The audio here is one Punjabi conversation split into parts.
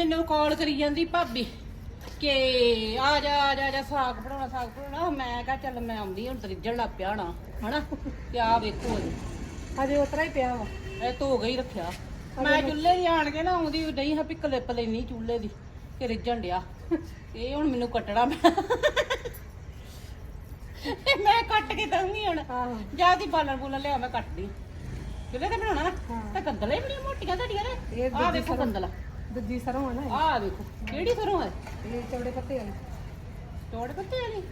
ਮੈਨੂੰ ਕਾਲ ਕਰੀ ਜਾਂਦੀ ਭਾਬੀ ਕਿ ਆ ਜਾ ਆ ਜਾ ਆ ਜਾ ਸਾਗ ਬਣਾਉਣਾ ਸਾਗ ਬਣਾਉਣਾ। ਮੈਂ ਕਿਹਾ ਚੱਲ ਮੈਂ ਆਉਂਦੀ ਹੁਣ ਤਰਿੱਜਣ ਲੱਗ ਪਿਆ ਹਣਾ ਹਨਾ ਤੇ ਆ ਵੇਖੋ ਜੀ ਹਜੇ ਉਤਰਾ ਹੀ ਪਿਆ ਵਾ। ਇਹ ਧੋ ਗਈ ਰੱਖਿਆ। ਮੈਂ ਚੁੱਲ੍ਹੇ ਦੀ ਆਣ ਕੇ ਨਾ ਆਉਂਦੀ ਨਹੀਂ ਹਾਂ ਵੀ ਕਲਿੱਪ ਲੈਣੀ ਚੁੱਲ੍ਹੇ ਦੀ ਕਿ ਰਿੱਝਣ ਡਿਆ। ਇਹ ਹੁਣ ਮੈਨੂੰ ਕੱਟਣਾ ਮੈਂ। ਮੈਂ ਕੱਟ ਕੇ ਦਊਂਗੀ ਹੁਣ। ਆਹੋ। ਜਾ ਦੀ ਬਾਲਣ ਬੂਲਣ ਲਿਆ ਮੈਂ ਕੱਟਦੀ। ਚੁੱਲ੍ਹੇ ਤੇ ਬਣਾਉਣਾ ਨਾ। ਤੇ ਗੰਦਲਾਂ ਹੀ ਬੜੀਆਂ ਮੋਟੀਆਂ ਤੁਹਾਡੀਆਂ ਨੇ ਇਹ ਆਹ ਵੇਖੋ ਗੰਦਲਾ। ਦੂਜੀ ਸਰੋਂ ਆ ਨਾ ਆਹ ਵੇਖੋ ਕਿਹੜੀ ਸਰੋਂ ਹੈ ਇਹ? ਇਹ ਚੌੜੇ ਪੱਤੇ ਵਾਲੀ। ਤੋੜ ਪੱਤੇ ਵਾਲੀ?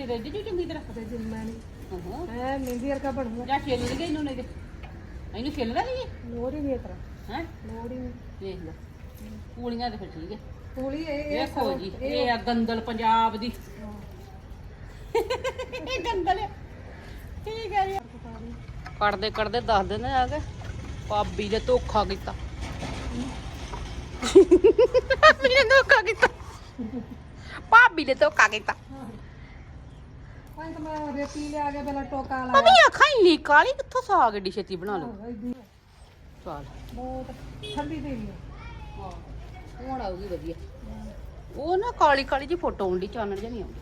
ਇਹ ਰਿੱਝ ਜੂ ਚੰਗੀ ਤਰ੍ਹਾਂ। ਤੇ ਜਿੰਮਾ ਨਹੀਂ। ਹਾਂ। ਐ ਮਹਿੰਦੀ ਵਰਗਾ ਬਣੂਗਾ। ਜਾਂ ਛਿੱਲ ਲਈ ਇਹਨੂੰ ਨਹੀਂ ਤੇ। ਇਹਨੂੰ ਛਿੱਲਦਾ ਨਹੀਂ ਲੋੜ ਹੀ ਨਹੀਂ ਇਤਰਾ ਹੈ? ਲੋੜ ਹੀ ਨਹੀਂ। ਵੇਖ ਲਓ। ਪੂਲੀਆਂ ਤੇ ਫਿਰ ਠੀਕ ਹੈ। ਪੂਲੀ ਇਹ ਇਹ ਸਰੋਂ- ਜੀ ਇਹ ਆ ਗੰਦਲ ਪੰਜਾਬ ਦੀ। ਇਹ ਗੰਦਲ ਹੈ ਠੀਕ ਹੈ ਜੀ। ਕੱਢਦੇ ਕੱਢਦੇ ਦੱਸ ਦਿੰਦੇ ਆ ਕੇ ਭਾਬੀ ਨੇ ਧੋਖਾ ਕੀਤਾ। ਭਾਬੀ ਨੇ ਧੋਖਾ ਕੀਤਾ। ਭਾਬੀ ਨੇ ਧੋਖਾ ਕੀਤਾ। ਹਾਂ ਤਾਂ ਮੈਂ ਰੇਤੀ ਲਿਆ ਕੇ ਪਹਿਲਾਂ ਟੋਕਾ ਲਾ ਮੰਮੀ ਅੱਖਾਂ ਇੰਨੀ ਕਾਲੀ ਕਿੱਥੋਂ ਸਾਗ ਏਡੀ ਛੇਤੀ ਬਣਾ ਲਓ ਚੱਲ। ਬਹੁਤ ਠੰਡੀ ਦੇ ਲਈ ਹੁਣ ਆਊਗੀ ਵਧੀਆ। ਉਹ ਨਾ ਕਾਲੀ ਕਾਲੀ ਜੀ ਫੋਟੋ ਆਉਂਦੀ ਚਾਨਣ ਜਿਹਾ ਨਹੀਂ ਆਉਂਦੀ।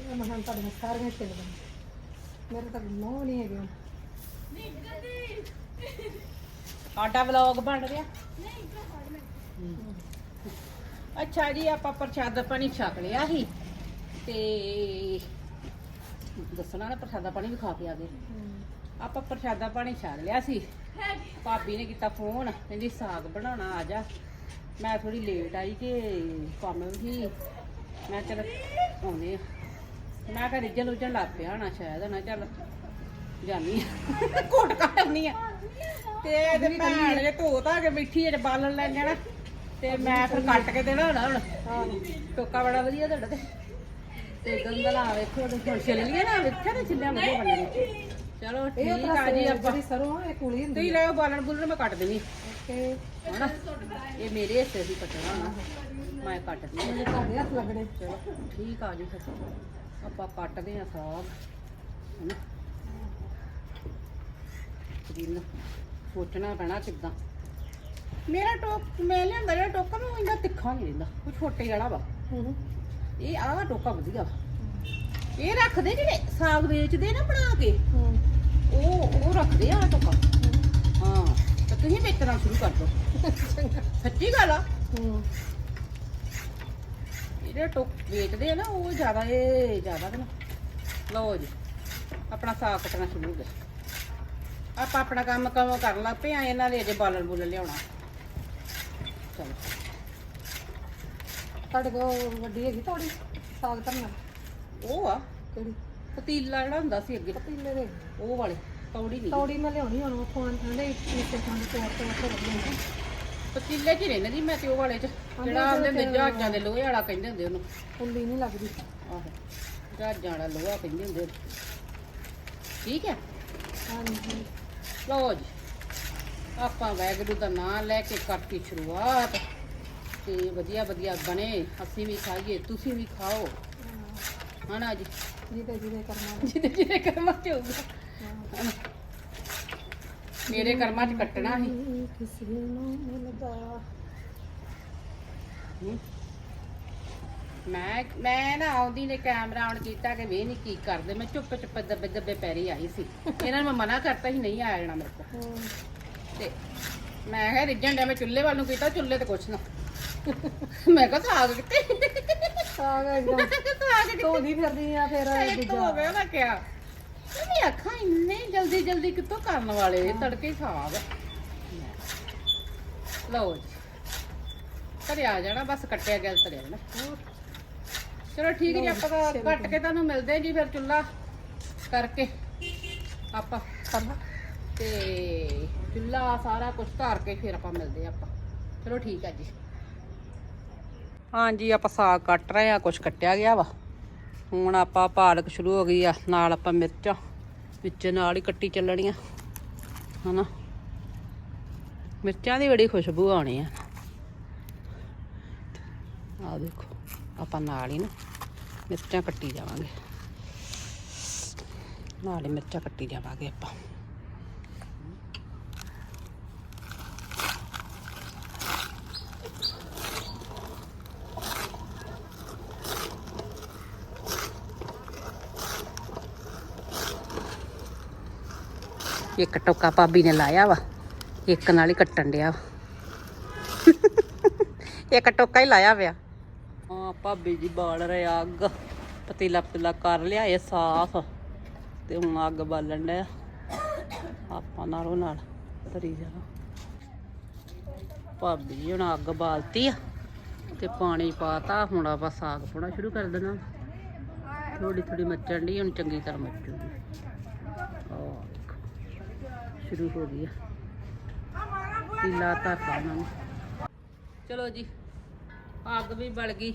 ਇਹ ਮਹਾਨ ਤੁਹਾਡੇ ਸਾਰੀਆਂ ਛਿੱਲ ਦੇ ਮੇਰੇ ਤਾਂ ਨੋ ਨਹੀਂ ਹੈਗੇ ਸਾਡਾ ਵਲੌਗ ਬਣ ਰਿਹਾ? ਅੱਛਾ ਜੀ ਆਪਾਂ ਪ੍ਰਸ਼ਾਦਾ ਪਾਣੀ ਛਕ ਲਿਆ ਸੀ। ਤੇ ਦੱਸਣਾ ਨਾ ਪ੍ਰਸ਼ਾਦਾ ਪਾਣੀ ਵੀ ਖਾ ਕੇ ਆ ਗਏ। ਆਪਾਂ ਪ੍ਰਸ਼ਾਦਾ ਪਾਣੀ ਛਕ ਲਿਆ ਸੀ। ਭਾਬੀ ਨੇ ਕੀਤਾ ਫੋਨ ਕਹਿੰਦੀ ਸਾਗ ਬਣਾਉਣਾ ਆ ਜਾ। ਮੈਂ ਥੋੜੀ ਲੇਟ ਆਈ ਕਿ ਕੰਮ ਵੀ ਮੈਂ ਚਲ ਆਉਨੇ ਆ। ਮੈਂ ਕਿਹਾ ਰਿੱਜਲ ਉਜਣ ਲੱਗ ਪਿਆ ਹੋਣਾ ਸ਼ਾਇਦ ਨਾ ਚੱਲ ਜਾਨੀ ਕੋਟ ਕੱਟਣੀ ਆ। ਤੇ ਇਹਦੇ ਭੈਣ ਨੇ ਧੋ ਧਾ ਕੇ ਬੈਠੀ ਹੈ ਬਾਲਣ ਲੈ ਜਾਣਾ। ਤੇ ਮੈਂ ਫਿਰ ਕੱਟ ਕੇ ਦੇਣਾ ਹੋਣਾ ਹੁਣ। ਟੋਕਾ ਬੜਾ ਵਧੀਆ ਤੁਹਾਡਾ ਤੇ। ਤੇ ਗੰਗਲਾ ਵੇਖੋ ਤੇ ਹੁਣ ਛਿੱਲ ਲਈਏ ਨਾ ਵੇਖਿਆ ਨਾ ਛਿੱਲਿਆ ਵਧੀਆ ਬਣਨੇ ਚਲੋ ਠੀਕ ਤਾਂ ਆ ਜੀ ਆਪਾਂ ਜਿਹੜੀ ਸਰੋਂ ਇਹ ਕੁਲੀ ਹੁੰਦੀ ਤੁਸੀਂ ਲੈ ਬਾਲਣ ਬੁਲਣ ਮੈਂ ਕੱਟ ਦੇਣੀ ਕਿ ਹਨਾ? ਇਹ ਮੇਰੇ ਹਿੱਸੇ ਦੀ ਕੱਟਣਾ ਮੈਂ ਕੱਟ ਦਿੰਦੀ। ਇਹ ਤੁਹਾਡੇ ਹੱਥ ਲੱਗਣੇ। ਚਲੋ ਠੀਕ ਆ ਜੀ ਫਿਰ। ਆਪਾਂ ਕੱਟਦੇ ਆ ਸਾਗ ਹਨਾ। ਦਿਨ ਸੋਚਣਾ ਪੈਣਾ ਕਿੱਦਾਂ। ਮੇਰਾ ਟੋਕ ਮੈਂ ਲਿਆਂਦਾ ਜਿਹੜਾ ਟੋਕਾ ਮੈਂ ਇੰਨਾ ਤਿੱਖਾ ਨਹੀਂ ਰਹਿੰਦਾ ਉਹ ਛੋਟੇ ਵਾਲਾ ਵਾ। ਇਹ ਆਹ ਟੋਕਾ ਵਧੀਆ ਵਾ। ਇਹ ਰੱਖਦੇ ਜਿਹੜੇ ਸਾਗ ਵੇਚਦੇ ਨਾ ਬਣਾ ਕੇ ਉਹ ਉਹ ਰੱਖਦੇ ਆ ਟੋਕਾ। ਹਾਂ। ਤਾਂ ਤੁਸੀਂ ਵੇਚਣਾ ਸ਼ੁਰੂ ਕਰ ਦਿਓ। ਸੱਚੀ ਗੱਲ ਆ। ਹੂੰ। ਜਿਹੜੇ ਟੋਕ ਵੇਚਦੇ ਆ ਨਾ ਉਹ ਜ਼ਿਆਦਾ ਇਹ ਜ਼ਿਆਦਾ ਨਾ ਲਓ ਜੀ ਆਪਣਾ ਸਾਗ ਕੱਟਣਾ ਸ਼ੁਰੂ ਕਰ ਆਪਾਂ ਆਪਣਾ ਕੰਮ ਕੰਮ ਕਰਨ ਲੱਗ ਪਏ ਆ ਇਹਨਾਂ ਦੇ ਅਜੇ ਬਾਲਣ ਬੁਲਣ ਲਿਆਉਣਾ ਚਲੋ ਤੁਹਾਡੇ ਕੋਲ ਵੱਡੀ ਹੈਗੀ ਥੋੜੀ ਸਾਗ ਧਰਨਾ ਉਹ ਆ ਕਿਹੜੀ ਪਤੀਲਾ ਜਿਹੜਾ ਹੁੰਦਾ ਸੀ ਅੱਗੇ ਪਤੀਲੇ ਦੇ ਉਹ ਵਾਲੇ ਤੌੜੀ ਨਹੀਂ ਤੌੜੀ ਮੈਂ ਲਿਆਉਣੀ ਹੁਣ ਉੱਥੋਂ ਆਂਦੇ ਇੱਥੇ ਖਾਣ ਤੋਂ ਤੋਂ ਉੱਥੇ ਰੱਖਦੇ ਪਤੀਲੇ 'ਚ ਹੀ ਰਹਿੰਦੇ ਜੀ ਮੈਂ ਤੇ ਉਹ ਵਾਲੇ 'ਚ ਜਿਹੜਾ ਹੁੰਦੇ ਹੁੰਦੇ ਜਹਾਜ਼ਾਂ ਦੇ ਲੋਹੇ ਵਾਲਾ ਕਹਿੰਦੇ ਹੁੰਦੇ ਉਹਨੂੰ। ਫੁੱਲੀ ਨਹੀਂ ਲੱਗਦੀ। ਆਹੋ ਜਹਾਜ਼ਾਂ ਵਾਲਾ ਲੋਹਾ ਕਹਿੰਦੇ ਹੁੰਦੇ ਠੀਕ ਹੈ? ਹਾਂਜੀ। ਲਓ ਜੀ ਆਪਾਂ ਵੈਗਰੂ ਦਾ ਨਾਮ ਲੈ ਕੇ ਕਰਤੀ ਸ਼ੁਰੂਆਤ। ਤੇ ਵਧੀਆ ਵਧੀਆ ਬਣੇ ਅਸੀਂ ਵੀ ਖਾਈਏ ਤੁਸੀਂ ਵੀ ਖਾਓ। ਹਨਾ ਜੀ? ਜਿਹਦੇ ਜਿਹਦੇ ਕਰਨਾ ਜਿਹਦੇ ਜਿਹਦੇ ਕਰਮਾਂ ਚ ਹੋਊਗਾ। ਹਨਾ। ਮੇਰੇ ਕਰਮਾਂ 'ਚ ਕੱਟਣਾ ਸੀ। ਮੈਂ ਮੈਂ ਨਾ ਆਉਂਦੀ ਨੇ ਕੈਮਰਾ ਆਨ ਕੀਤਾ ਕਿ ਵੇ ਨਹੀਂ ਕੀ ਕਰਦੇ। ਮੈਂ ਚੁੱਪ ਚੁੱਪ ਦੱਬੇ ਦੱਬੇ ਪੈਰੀ ਆਈ ਸੀ। ਇਹਨਾਂ ਨੂੰ ਮੈਂ ਮਨਾ ਕਰਤਾ ਸੀ ਨਹੀਂ ਆ ਜਾਣਾ ਮੇਰੇ ਕੋਲ। ਤੇ ਮੈਂ ਕਿਹਾ ਰਿੱਝਣ ਡਿਆ ਮੈਂ ਚੁੱਲ੍ਹੇ ਵੱਲ ਨੂੰ ਕੀਤਾ ਚੁੱਲ੍ਹੇ ਤੇ ਕੁਛ ਨਾ। ਮੈਂ ਕਿਹਾ ਸਾਗ ਕਿਤੇ ਆ ਗਿਆ ਇੱਕਦਮ। ਸਾਗ ਕਿਤੇ ਧੋਦੀ ਫਿਰਦੀ ਆ ਫਿਰ ਇਹ ਤੋਂ ਹੋ ਨਾ ਕਿਆ ਇਹ ਅੱਖਾਂ ਇੰਨੇ ਜਲਦੀ ਜਲਦੀ ਕਿੱਥੋਂ ਕਰਨ ਵਾਲੇ? ਤੜਕੇ ਹੀ ਸਾਗ ਲਓ ਜੀ। ਧਰਿਆ ਜਾਣਾ ਬਸ ਕੱਟਿਆ ਗਿਆ ਧਰਿਆ ਜਾਣਾ ਚਲੋ ਠੀਕ ਜੀ ਆਪਾਂ ਤਾਂ ਕੱਟ ਕੇ ਤੁਹਾਨੂੰ ਮਿਲਦੇ ਜੀ ਫਿਰ ਚੁੱਲਾ ਕਰਕੇ। ਆਪਾਂ ਕਰਨਾ। ਤੇ ਚੁੱਲਾ ਸਾਰਾ ਕੁਝ ਧਾਰ ਕੇ ਫਿਰ ਆਪਾਂ ਮਿਲਦੇ ਆਪਾਂ। ਚਲੋ ਠੀਕ ਆ ਜੀ। ਹਾਂਜੀ ਆਪਾਂ ਸਾਗ ਕੱਟ ਰਹੇ ਆ ਕੁਝ ਕੱਟਿਆ ਗਿਆ ਵਾ। ਹੁਣ ਆਪਾਂ ਪਾਲਕ ਸ਼ੁਰੂ ਹੋ ਗਈ ਆ ਨਾਲ ਆਪਾਂ ਮਿਰਚਾਂ। ਵਿੱਚ ਨਾਲ ਹੀ ਕੱਟੀ ਚੱਲਣੀਆਂ। ਹਨਾ? ਮਿਰਚਾਂ ਦੀ ਬੜੀ ਖੁਸ਼ਬੂ ਆਉਣੀ ਆ। ਆ ਦੇਖੋ, ਆਪਾਂ ਨਾਲ ਹੀ ਨਾ ਮਿਰਚਾਂ ਕੱਟੀ ਜਾਵਾਂਗੇ। ਨਾਲ ਹੀ ਮਿਰਚਾਂ ਕੱਟੀ ਜਾਵਾਂਗੇ ਆਪਾਂ। ਇੱਕ ਟੋਕਾ ਭਾਬੀ ਨੇ ਲਾਇਆ ਵਾ, ਇੱਕ ਨਾਲ ਹੀ ਕੱਟਣ ਡਿਆ ਵਾ। ਇੱਕ ਟੋਕਾ ਹੀ ਲਾਇਆ ਪਿਆ। ਹਾਂ, ਭਾਬੀ ਜੀ ਬਾਲ ਰਹੇ ਅੱਗ। ਪਤੀਲਾ ਪਤੀਲਾ ਕਰ ਲਿਆ ਇਹ ਸਾਫ਼। ਤੇ ਹੁਣ ਅੱਗ ਬਾਲਣ ਡਿਆ। ਆਪਾਂ ਨਾਲੋਂ ਨਾਲ ਤਰੀ ਜਾਣਾ। ਭਾਬੀ ਜੀ ਹੁਣ ਅੱਗ ਬਾਲਤੀ ਆ, ਤੇ ਪਾਣੀ ਪਾਤਾ, ਹੁਣ ਆਪਾਂ ਸਾਗ ਪਾਉਣਾ ਸ਼ੁਰੂ ਕਰ ਦੇਣਾ। ਥੋੜੀ ਥੋੜੀ ਮੱਚਣ ਦੀ ਹੁਣ ਚੰਗੀ ਤਰ੍ਹਾਂ ਮੱਚੂਗੀ। ਸ਼ੁਰੂ ਹੋ ਗਈ ਆ। ਪੀਲਾ ਧਰਤਾ ਉਹਨਾਂ ਨੇ। ਚਲੋ ਜੀ ਅੱਗ ਵੀ ਬਲ ਗਈ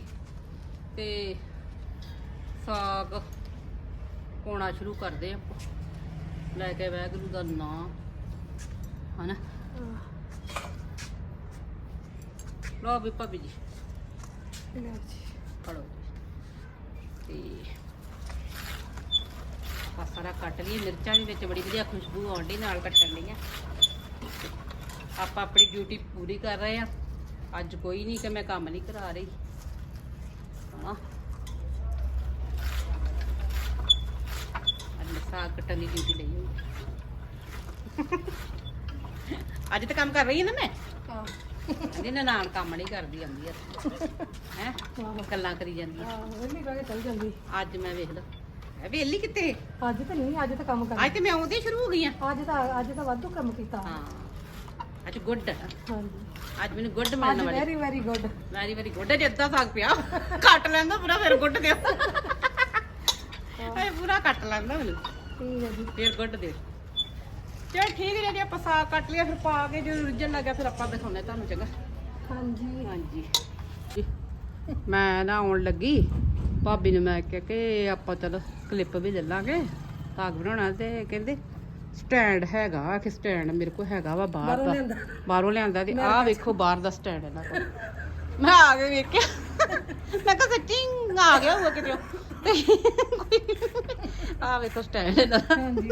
ਤੇ ਸਾਗ ਪਾਉਣਾ ਸ਼ੁਰੂ ਕਰਦੇ ਆ ਲੈ ਕੇ ਵੈਗਰੂ ਦਾ ਨਾਂ ਹਨਾ? ਲਓ ਵੀ ਭਾਬੀ ਜੀ। ਫੜੋ ਤੇ ਆਹ ਸਾਰਾ ਕੱਟ ਲਈ ਮਿਰਚਾਂ ਵੀ ਵਿੱਚ ਬੜੀ ਵਧੀਆ ਖੁਸ਼ਬੂ ਆਉਂਦੀ ਨਾਲ ਕੱਟਣ ਦੀਆਂ ਆਪਾਂ ਆਪਣੀ ਡਿਊਟੀ ਪੂਰੀ ਕਰ ਰਹੇ ਆ ਅੱਜ ਕੋਈ ਨਹੀਂ ਕਿ ਮੈਂ ਕੰਮ ਨਹੀਂ ਕਰਾ ਰਹੀ। ਹਾਂ। ਅੱਜ ਸਾਗ ਕੱਟਣ ਦੀ ਡਿਊਟੀ ਲਈ ਹੋਈ। ਅੱਜ ਤਾਂ ਕੰਮ ਕਰ ਰਹੀ ਹਾਂ ਨਾ ਮੈਂ? ਇਹਦੇ ਨਾਲ ਨਾਨ ਕੰਮ ਨਹੀਂ ਕਰਦੀ ਆਉਂਦੀ ਹੈ? ਹੈ। ਗੱਲਾਂ ਕਰੀ ਜਾਂਦੀ ਕੇ ਚੱਲ ਜਾਂਦੀ। ਅੱਜ ਮੈਂ ਵੇਖ ਲਾ। ਵੇਲੀ ਕਿੱਥੇ? ਅੱਜ ਤਾਂ ਨਹੀਂ ਅੱਜ ਤਾਂ ਕੰਮ ਕਰ ਅੱਜ ਤੇ ਮੈਂ ਆਉਂਦੀ ਸ਼ੁਰੂ ਹੋ ਗਈ ਆ। ਅੱਜ ਤਾਂ ਅੱਜ ਤਾਂ ਵਾਧੂ ਕੰਮ ਕੀਤਾ। ਹਾਂ। ਅੱਜ ਗੁੱਡ ਹਾਂਜੀ। ਅੱਜ ਮੈਨੂੰ ਗੁੱਡ ਅੱਜ ਮਿਲਣ ਵਾਲੀ very very good very very good ਜਿੱਦਾਂ ਸਾਗ ਪਿਆ। ਕੱਟ ਲੈਂਦਾ ਪੂਰਾ ਫਿਰ ਗੁੱਡ ਦਿਓ। ਇਹ ਪੂਰਾ ਕੱਟ ਲੈਂਦਾ ਮੈਨੂੰ। ਠੀਕ ਹੈ ਜੀ। ਫਿਰ ਗੁੱਡ ਦਿਓ। ਚਲ ਠੀਕ ਹੈ ਜੀ ਆਪਾਂ ਸਾਗ ਕੱਟ ਲਿਆ ਫਿਰ ਪਾ ਕੇ ਜਦੋਂ ਰਿੱਝਣ ਲੱਗਾ ਫਿਰ ਆਪਾਂ ਦਿਖਾਉਂਦੇ ਤੁਹਾਨੂੰ ਚੰਗਾ। ਹਾਂਜੀ। ਹਾਂਜੀ। ਮੈਂ ਨਾ ਆਉਣ ਲੱਗੀ। ਭਾਬੀ ਨੂੰ ਮੈਂ ਕਿਹਾ ਕਿ ਆਪਾਂ ਚਲ ਕਲਿੱਪ ਵੀ ਲੈ ਲਾਂਗੇ ਸਾਗ ਬਣਾਉਣਾ ਤੇ ਕਹਿੰਦੇ ਸਟੈਂਡ ਹੈਗਾ ਕਿ ਸਟੈਂਡ ਮੇਰੇ ਕੋਲ ਹੈਗਾ ਵਾ ਬਾਹਰ ਦਾ। ਬਾਹਰੋਂ ਲਿਆਂਦਾ ਤੇ ਆਹ ਵੇਖੋ ਬਾਹਰ ਦਾ ਸਟੈਂਡ ਇਹਨਾਂ ਕੋਲ। ਮੈਂ ਆ ਕੇ ਵੇਖਿਆ। ਮੈਂ ਕਿਹਾ ਸੱਚੀ ਆ ਗਿਆ ਹੋਊਗਾ ਕਿਤੇ। ਆ ਵੇਖੋ ਸਟੈਂਡ ਇਹਦਾ ਹਾਂਜੀ।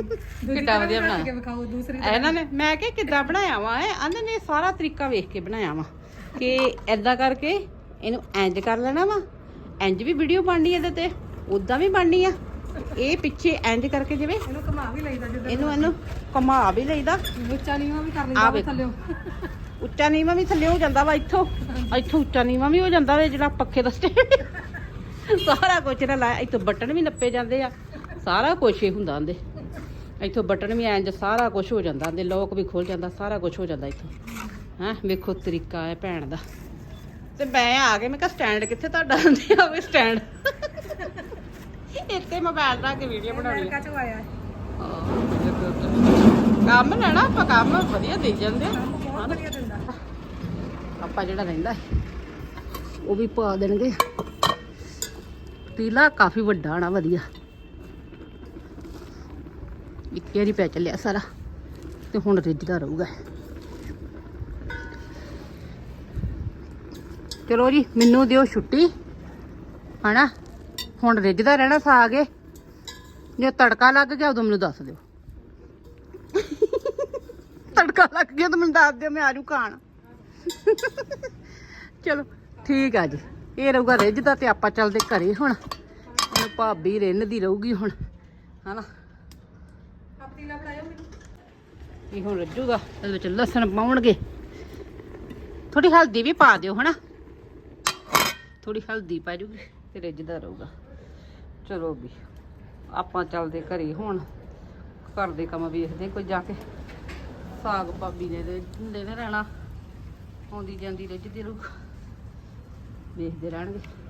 ਕਿੱਡਾ ਵਧੀਆ ਬਣਾਇਆ। ਕੇ ਵਿਖਾਓ ਦੂਸਰੀ ਇਹਨਾਂ ਨੇ ਮੈਂ ਕਿ ਕਿੱਦਾਂ ਬਣਾਇਆ ਵਾ ਇਹ ਆਂਦੇ ਨੇ ਸਾਰਾ ਤਰੀਕਾ ਵੇਖ ਕੇ ਬਣਾਇਆ ਵਾ ਕਿ ਐਦਾਂ ਕਰਕੇ ਇਹਨੂੰ ਇੰਜ ਕਰ ਲੈਣਾ ਵਾ ਇੰਜ ਵੀ ਵੀਡੀਓ ਬਣਨੀ ਇਹਦੇ ਤੇ ਉਦਾਂ ਵੀ ਬਣਨੀ ਆ। ਇਹ ਪਿੱਛੇ ਇੰਜ ਕਰਕੇ ਜਿਵੇਂ ਇਹਨੂੰ ਘੁਮਾ ਵੀ ਲਈਦਾ ਜਿੱਦਾਂ ਇਹਨੂੰ ਇਹਨੂੰ ਘੁਮਾ ਵੀ ਲਈਦਾ। ਉੱਚਾ ਨੀਵਾ ਵੀ ਕਰ ਲਈਦਾ। ਥੱਲੇ। ਉੱਚਾ ਨੀਵਾਂ ਵੀ ਥੱਲੇ ਹੋ ਜਾਂਦਾ ਵਾ ਇੱਥੋਂ। ਇੱਥੋਂ ਉੱਚਾ ਨੀਵਾਂ ਵੀ ਹੋ ਜਾਂਦਾ ਵਾ ਜਿਹੜਾ ਪੱਖੇ ਦਾ ਸਟੈਂਡ ਸਾਰਾ ਕੁਝ ਨਾ ਲਾਇਆ ਇੱਥੋਂ ਬਟਨ ਵੀ ਨੱਪੇ ਜਾਂਦੇ ਆ। ਸਾਰਾ ਕੁਝ ਹੀ ਹੁੰਦਾ ਆਂਦੇ। ਇੱਥੋਂ ਬਟਨ ਵੀ ਇੰਜ ਸਾਰਾ ਕੁਝ ਹੋ ਜਾਂਦਾ ਆਂਦੇ। ਲੋਕ ਵੀ ਖੁੱਲ ਜਾਂਦਾ ਸਾਰਾ ਕੁਝ ਹੋ ਜਾਂਦਾ ਇੱਥੋਂ। ਹੈਂ ਵੇਖੋ ਤਰੀਕਾ ਹੈ ਭੈਣ ਦਾ। ਤੇ ਮੈਂ ਆ ਕੇ ਮੈਂ ਕਿਹਾ ਸਟੈਂਡ ਕਿੱਥੇ ਤੁਹਾਡਾ? ਆਂਦੇ ਆ ਵੀ ਸਟੈਂਡ ਇੱਥੇ ਮੋਬਾਈਲ ਰੱਖ ਕੇ ਵੀਡੀਓ ਬਣਾਉਣੀ ਆ। ਚੋਂ ਆਇਆ ਕੰਮ ਲੈਣਾ ਆਪਾਂ ਕੰਮ ਵਧੀਆ ਦੇ ਜਾਂਦੇ ਆ। ਬਹੁਤ ਵਧੀਆ ਦਿੰਦਾ। ਆਪਾਂ ਜਿਹੜਾ ਰਹਿੰਦਾ ਹੈ, ਉਹ ਵੀ ਪਾ ਦੇਣਗੇ। ਪਤੀਲਾ ਕਾਫੀ ਵੱਡਾ ਨਾ ਵਧੀਆ। ਇੱਕ ਵਾਰੀ ਪੈ ਚੱਲਿਆ ਸਾਰਾ ਤੇ ਹੁਣ ਰਿੱਝਦਾ ਰਹੂਗਾ। ਚਲੋ ਜੀ, ਮੈਨੂੰ ਦਿਓ ਛੁੱਟੀ। ਹਨਾ? ਹੁਣ ਰਿੱਝਦਾ ਰਹਿਣਾ ਸਾਗ ਏ ਜੇ ਤੜਕਾ ਲੱਗ ਗਿਆ, ਉਦੋਂ ਮੈਨੂੰ ਦੱਸ ਦਿਓ। ਤੜਕਾ ਲੱਗ ਗਿਆ ਤਾਂ ਮੈਨੂੰ ਦੱਸ ਦਿਓ, ਮੈਂ ਆਜੂ ਖਾਣ। ਚਲੋ, ਠੀਕ ਆ ਜੀ। ਇਹ ਰਹੂਗਾ ਰਿੱਝਦਾ ਤੇ ਆਪਾਂ ਚੱਲਦੇ ਘਰੇ ਹੁਣ। ਹੁਣ ਭਾਬੀ ਰਿੰਨਦੀ ਰਹੂਗੀ ਹੁਣ। ਹਨਾ? ਪਤੀਲਾ ਬਣਾਇਓ ਮੈਨੂੰ ਇਹ ਹੁਣ ਰੱਜੂਗਾ ਇਹਦੇ ਵਿੱਚ ਲਸਣ ਪਾਉਣਗੇ। ਥੋੜੀ ਹਲਦੀ ਵੀ ਪਾ ਦਿਓ, ਹਨਾ? ਥੋੜੀ ਹਲਦੀ ਪਾ ਜੂਗੀ ਤੇ ਰਿੱਝਦਾ ਰਹੂਗਾ। ਚਲੋ ਵੀ, ਆਪਾਂ ਚੱਲਦੇ ਘਰੇ ਹੁਣ। ਘਰ ਦੇ ਕੰਮ ਵੇਖਦੇ ਕੋਈ ਜਾ ਕੇ। ਸਾਗ ਭਾਬੀ ਨੇ ਦੇ ਨੇ ਰਹਿਣਾ। ਆਉਂਦੀ ਜਾਂਦੀ ਰਿੱਝਦੀ ਰਹੂ ਵੇਖਦੇ ਰਹਿਣਗੇ।